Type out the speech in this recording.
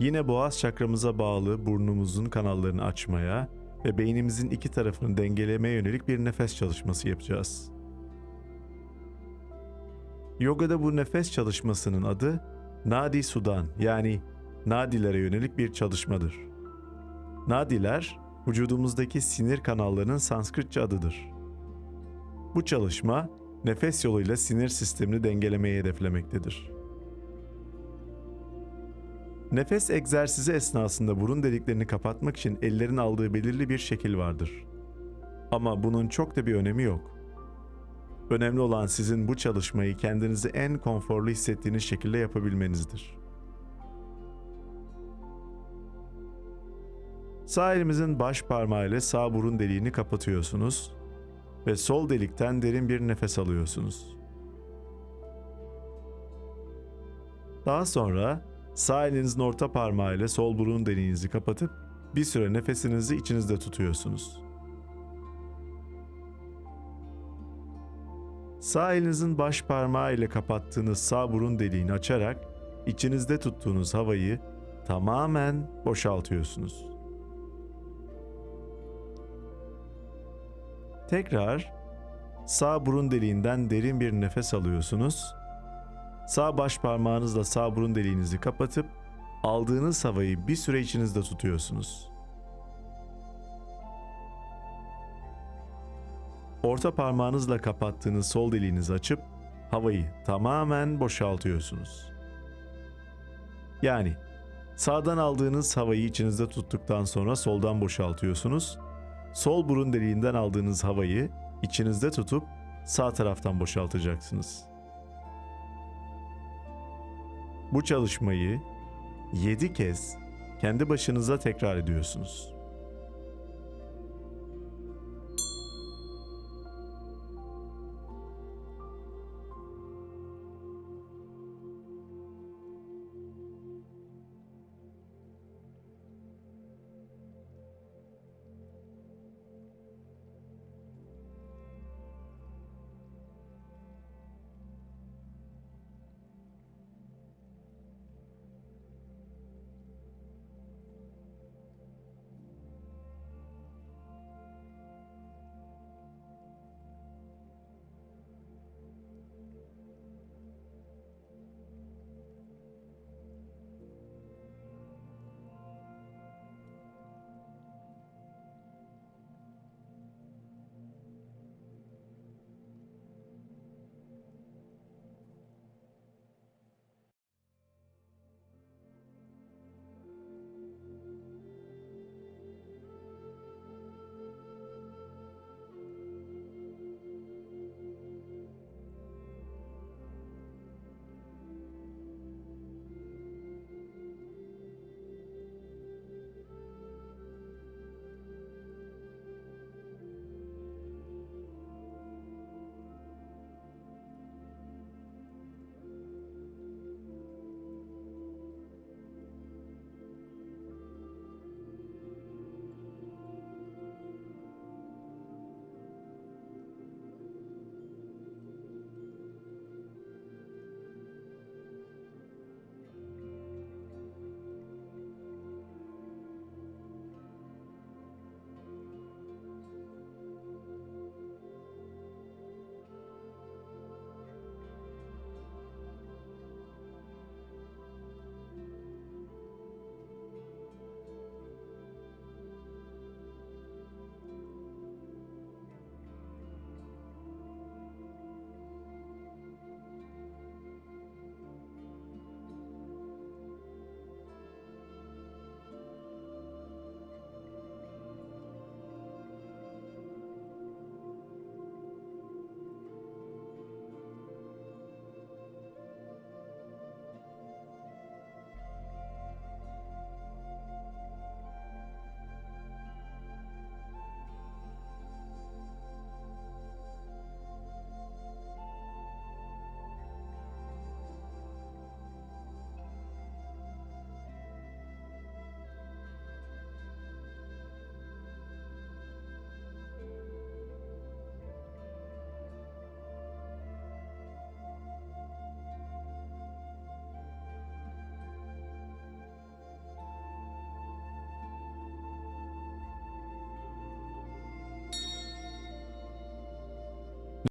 Yine boğaz çakramıza bağlı burnumuzun kanallarını açmaya ve beynimizin iki tarafını dengelemeye yönelik bir nefes çalışması yapacağız. Yogada bu nefes çalışmasının adı Nadi Sudan yani nadilere yönelik bir çalışmadır. Nadiler, vücudumuzdaki sinir kanallarının Sanskritçe adıdır. Bu çalışma, nefes yoluyla sinir sistemini dengelemeyi hedeflemektedir. Nefes egzersizi esnasında burun deliklerini kapatmak için ellerin aldığı belirli bir şekil vardır. Ama bunun çok da bir önemi yok. Önemli olan sizin bu çalışmayı kendinizi en konforlu hissettiğiniz şekilde yapabilmenizdir. Sağ elimizin baş parmağı ile sağ burun deliğini kapatıyorsunuz ve sol delikten derin bir nefes alıyorsunuz. Daha sonra sağ elinizin orta parmağı ile sol burun deliğinizi kapatıp bir süre nefesinizi içinizde tutuyorsunuz. Sağ elinizin baş parmağı ile kapattığınız sağ burun deliğini açarak içinizde tuttuğunuz havayı tamamen boşaltıyorsunuz. Tekrar sağ burun deliğinden derin bir nefes alıyorsunuz. Sağ baş parmağınızla sağ burun deliğinizi kapatıp aldığınız havayı bir süre içinizde tutuyorsunuz. Orta parmağınızla kapattığınız sol deliğinizi açıp havayı tamamen boşaltıyorsunuz. Yani sağdan aldığınız havayı içinizde tuttuktan sonra soldan boşaltıyorsunuz. Sol burun deliğinden aldığınız havayı içinizde tutup sağ taraftan boşaltacaksınız. Bu çalışmayı 7 kez kendi başınıza tekrar ediyorsunuz.